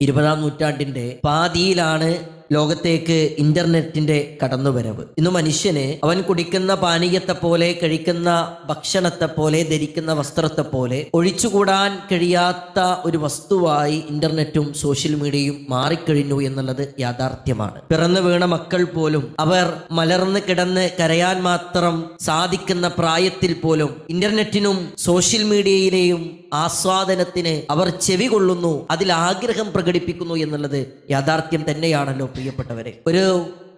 ഇരുപതാം നൂറ്റാണ്ടിന്റെ പാതിയിലാണ് ലോകത്തേക്ക് ഇന്റർനെറ്റിന്റെ കടന്നുവരവ്. ഇന്ന് മനുഷ്യന് അവൻ കുടിക്കുന്ന പാനീയത്തെ പോലെ കഴിക്കുന്ന ഭക്ഷണത്തെ പോലെ ധരിക്കുന്ന വസ്ത്രത്തെ പോലെ ഒഴിച്ചുകൂടാൻ കഴിയാത്ത ഒരു വസ്തുവായി ഇന്റർനെറ്റും സോഷ്യൽ മീഡിയയും മാറിക്കഴിഞ്ഞു എന്നുള്ളത് യാഥാർത്ഥ്യമാണ്. പിറന്നു വീണ മക്കൾ പോലും അവർ മലർന്ന് കിടന്ന് കരയാൻ മാത്രം സാധിക്കുന്ന പ്രായത്തിൽ പോലും ഇന്റർനെറ്റിനും സോഷ്യൽ മീഡിയയിലെയും ആസ്വാദനത്തിന് അവർ ചെവി കൊള്ളുന്നു അതിൽ ആഗ്രഹം പ്രകടിപ്പിക്കുന്നു എന്നുള്ളത് യാഥാർത്ഥ്യം തന്നെയാണല്ലോ പ്രിയപ്പെട്ടവരെ ഒരു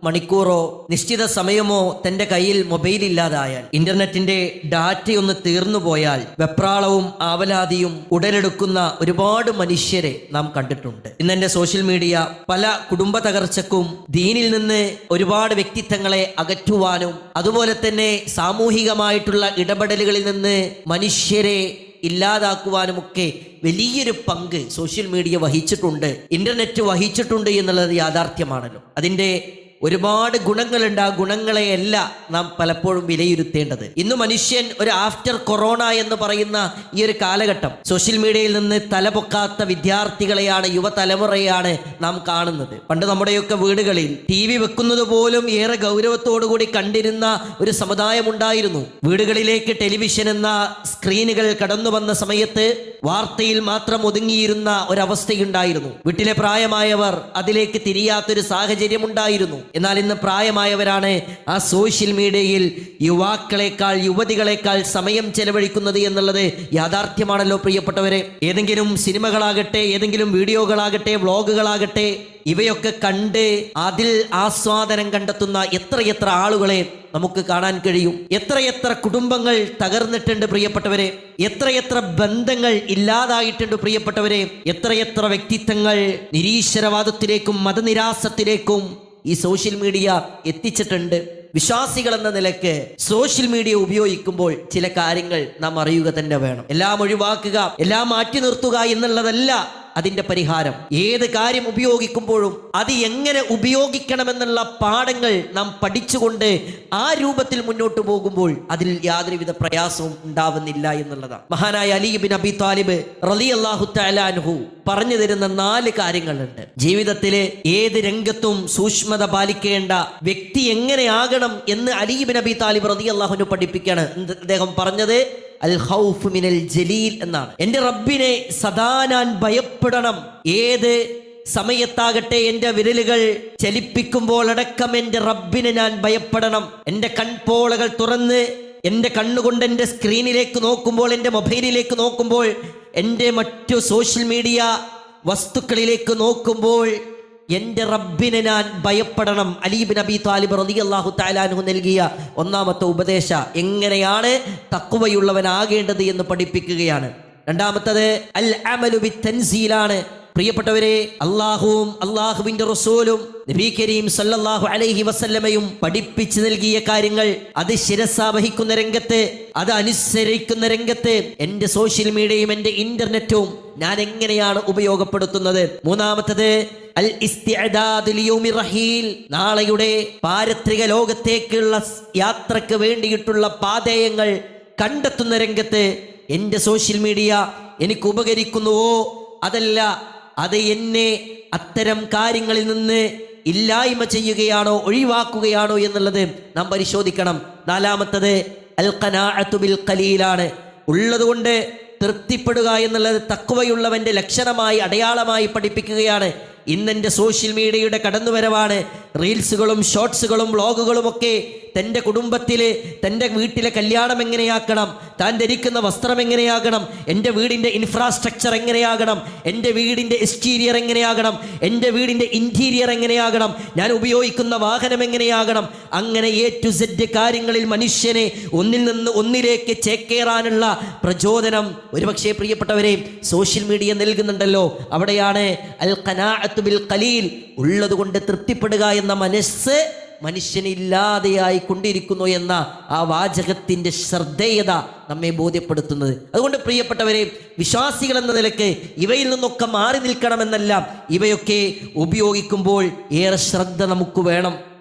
മണിക്കൂറോ നിശ്ചിത സമയമോ തന്റെ കയ്യിൽ മൊബൈൽ ഇല്ലാതായാൽ ഇന്റർനെറ്റിന്റെ ഡാറ്റയൊന്ന് തീർന്നു പോയാൽ വെപ്രാളവും ആവലാതിയും ഉടലെടുക്കുന്ന ഒരുപാട് മനുഷ്യരെ നാം കണ്ടിട്ടുണ്ട്. ഇന്നെന്റെ സോഷ്യൽ മീഡിയ പല കുടുംബ തകർച്ചക്കും ദീനിൽ നിന്ന് ഒരുപാട് വ്യക്തിത്വങ്ങളെ അകറ്റുവാനും അതുപോലെ തന്നെ സാമൂഹികമായിട്ടുള്ള ഇടപെടലുകളിൽ നിന്ന് മനുഷ്യരെ ഇല്ലാതാക്കുവാനുമൊക്കെ വലിയൊരു പങ്ക് സോഷ്യൽ മീഡിയ വഹിച്ചിട്ടുണ്ട്. ഇന്റർനെറ്റ് വഹിച്ചിട്ടുണ്ട് എന്നുള്ളത് യാഥാർത്ഥ്യമാണല്ലോ. അതിന്റെ ഒരുപാട് ഗുണങ്ങളുണ്ട്. ആ ഗുണങ്ങളെയല്ല നാം പലപ്പോഴും വിലയിരുത്തേണ്ടത്. ഇന്ന് മനുഷ്യൻ ഒരു ആഫ്റ്റർ കൊറോണ എന്ന് പറയുന്ന ഈ ഒരു കാലഘട്ടം സോഷ്യൽ മീഡിയയിൽ നിന്ന് തലപൊക്കാത്ത വിദ്യാർത്ഥികളെയാണ് യുവതലമുറയാണ് നാം കാണുന്നത്. പണ്ട് നമ്മുടെയൊക്കെ വീടുകളിൽ ടി വി വെക്കുന്നത് പോലും ഏറെ ഗൗരവത്തോടു കൂടി കണ്ടിരുന്ന ഒരു സമുദായമുണ്ടായിരുന്നു. വീടുകളിലേക്ക് ടെലിവിഷൻ എന്ന സ്ക്രീനുകൾ കടന്നു വന്ന സമയത്ത് വാർത്തയിൽ മാത്രം ഒതുങ്ങിയിരുന്ന ഒരവസ്ഥയുണ്ടായിരുന്നു. വീട്ടിലെ പ്രായമായവർ അതിലേക്ക് തിരിയാത്തൊരു സാഹചര്യം ഉണ്ടായിരുന്നു എന്നാൽ ഇന്ന് പ്രായമായവരാണ് ആ സോഷ്യൽ മീഡിയയിൽ യുവാക്കളെക്കാൾ യുവതികളെക്കാൾ സമയം ചെലവഴിക്കുന്നത് എന്നുള്ളത് യാഥാർത്ഥ്യമാണല്ലോ പ്രിയപ്പെട്ടവരെ. ഏതെങ്കിലും സിനിമകളാകട്ടെ ഏതെങ്കിലും വീഡിയോകളാകട്ടെ വ്ളോഗുകളാകട്ടെ ഇവയൊക്കെ കണ്ട് അതിൽ ആസ്വാദനം കണ്ടെത്തുന്ന എത്രയെത്ര ആളുകളെ നമുക്ക് കാണാൻ കഴിയും. എത്രയെത്ര കുടുംബങ്ങൾ തകർന്നിട്ടുണ്ട് പ്രിയപ്പെട്ടവരെ. എത്രയെത്ര ബന്ധങ്ങൾ ഇല്ലാതായിട്ടുണ്ട് പ്രിയപ്പെട്ടവരെ. എത്രയെത്ര വ്യക്തിത്വങ്ങൾ നിരീശ്വരവാദത്തിലേക്കും മതനിരാസത്തിലേക്കും ഈ സോഷ്യൽ മീഡിയ എത്തിച്ചിട്ടുണ്ട്. വിശ്വാസികൾ എന്ന നിലയ്ക്ക് സോഷ്യൽ മീഡിയ ഉപയോഗിക്കുമ്പോൾ ചില കാര്യങ്ങൾ നാം അറിയുക തന്നെ വേണം. എല്ലാം ഒഴിവാക്കുക എല്ലാം മാറ്റി നിർത്തുക എന്നുള്ളതല്ല അതിന്റെ പരിഹാരം. ഏത് കാര്യം ഉപയോഗിക്കുമ്പോഴും അത് എങ്ങനെ ഉപയോഗിക്കണമെന്നുള്ള പാഠങ്ങൾ നാം പഠിച്ചുകൊണ്ട് ആ രൂപത്തിൽ മുന്നോട്ട് പോകുമ്പോൾ അതിൽ യാതൊരുവിധ പ്രയാസവും ഉണ്ടാവുന്നില്ല എന്നുള്ളതാണ്. മഹാനായ അലിബിൻ അബി താലിബ് റലി അള്ളാഹു തലാൻഹു പറഞ്ഞു തരുന്ന നാല് കാര്യങ്ങളുണ്ട്. ജീവിതത്തിലെ ഏത് രംഗത്തും സൂക്ഷ്മത പാലിക്കേണ്ട വ്യക്തി എങ്ങനെയാകണം എന്ന് അലി ബിൻ അബി താലിബ് റതി അള്ളാഹുനു പഠിപ്പിക്കുകയാണ്. അദ്ദേഹം പറഞ്ഞത്? അൽ മിനൽ ജലീൽ എന്നാണ്. എന്റെ റബ്ബിനെ സദാ ഞാൻ ഭയപ്പെടണം. ഏത് സമയത്താകട്ടെ എന്റെ വിരലുകൾ ചലിപ്പിക്കുമ്പോൾ അടക്കം എന്റെ റബ്ബിനെ ഞാൻ ഭയപ്പെടണം. എന്റെ കൺപോളകൾ തുറന്ന് എന്റെ കണ്ണുകൊണ്ട് എന്റെ സ്ക്രീനിലേക്ക് നോക്കുമ്പോൾ എന്റെ മൊബൈലിലേക്ക് നോക്കുമ്പോൾ എന്റെ മറ്റു സോഷ്യൽ മീഡിയ വസ്തുക്കളിലേക്ക് നോക്കുമ്പോൾ എന്റെ റബ്ബിനെ ഞാൻ ഭയപ്പെടണം. അലീബിൻ നബി താലിബ് റലി അള്ളാഹു താലാനു നൽകിയ ഒന്നാമത്തെ ഉപദേശ എങ്ങനെയാണ് തക്കുവയുള്ളവനാകേണ്ടത് എന്ന് പഠിപ്പിക്കുകയാണ്. രണ്ടാമത്തത് അൽ അമലു ബി തൻസീലാണ്. പ്രിയപ്പെട്ടവരെ അള്ളാഹുവും അള്ളാഹുവിന്റെ റസൂലും നബി കരീം സല്ലല്ലാഹു അലൈഹി വസല്ലമയും പഠിപ്പിച്ചു നൽകിയ കാര്യങ്ങൾ അത് ശിരസാവഹിക്കുന്ന രംഗത്ത് അത് അനുസരിക്കുന്ന രംഗത്ത് എന്റെ സോഷ്യൽ മീഡിയയും എന്റെ ഇന്റർനെറ്റും ഞാൻ എങ്ങനെയാണ് ഉപയോഗപ്പെടുത്തുന്നത്? മൂന്നാമത്തത് അൽ റഹീൽ നാളെയുടെ പാരത്രിക ലോകത്തേക്കുള്ള യാത്രയ്ക്ക് വേണ്ടിയിട്ടുള്ള പാതയങ്ങൾ കണ്ടെത്തുന്ന രംഗത്ത് എന്റെ സോഷ്യൽ മീഡിയ എനിക്ക് ഉപകരിക്കുന്നുവോ അതല്ല അത് എന്നെ അത്തരം കാര്യങ്ങളിൽ നിന്ന് ഇല്ലായ്മ ചെയ്യുകയാണോ ഒഴിവാക്കുകയാണോ എന്നുള്ളത് നാം പരിശോധിക്കണം. നാലാമത്തത് അൽ ഖനാഅത്തു ബിൽ ഖലീലാണ് ഉള്ളതുകൊണ്ട് തൃപ്തിപ്പെടുക എന്നുള്ളത് തക്കവയുള്ളവന്റെ ലക്ഷണമായി അടയാളമായി പഠിപ്പിക്കുകയാണ്. ഇന്നെന്റെ സോഷ്യൽ മീഡിയയുടെ കടന്നുവരവാണ്. റീൽസുകളും ഷോർട്സുകളും വ്ളോഗുകളും ഒക്കെ തന്റെ കുടുംബത്തിൽ തന്റെ വീട്ടിലെ കല്യാണം എങ്ങനെയാക്കണം താൻ ധരിക്കുന്ന വസ്ത്രം എങ്ങനെയാകണം എന്റെ വീടിന്റെ ഇൻഫ്രാസ്ട്രക്ചർ എങ്ങനെയാകണം എന്റെ വീടിന്റെ എക്സ്റ്റീരിയർ എങ്ങനെയാകണം എന്റെ വീടിന്റെ ഇന്റീരിയർ എങ്ങനെയാകണം ഞാൻ ഉപയോഗിക്കുന്ന വാഹനം എങ്ങനെയാകണം അങ്ങനെ എ ടു സെഡ് കാര്യങ്ങളിൽ മനുഷ്യനെ ഒന്നിൽ നിന്ന് ഒന്നിലേക്ക് ചേക്കേറാനുള്ള പ്രചോദനം ഒരുപക്ഷെ പ്രിയപ്പെട്ടവരെ സോഷ്യൽ മീഡിയ നൽകുന്നുണ്ടല്ലോ. അവിടെയാണ് അൽ ഖനാഅത്തു ബിൽ കലീൽ ഉള്ളത് കൊണ്ട് തൃപ്തിപ്പെടുക എന്ന മനസ്സ് മനുഷ്യനില്ലാതെയായി കൊണ്ടിരിക്കുന്നു എന്ന ആ വാചകത്തിന്റെ ശ്രദ്ധേയത നമ്മെ ബോധ്യപ്പെടുത്തുന്നത്. അതുകൊണ്ട് പ്രിയപ്പെട്ടവരെ വിശ്വാസികൾ എന്ന നിലയ്ക്ക് ഇവയിൽ നിന്നൊക്കെ മാറി നിൽക്കണമെന്നല്ല. ഇവയൊക്കെ ഉപയോഗിക്കുമ്പോൾ ഏറെ ശ്രദ്ധ നമുക്ക് വേണം.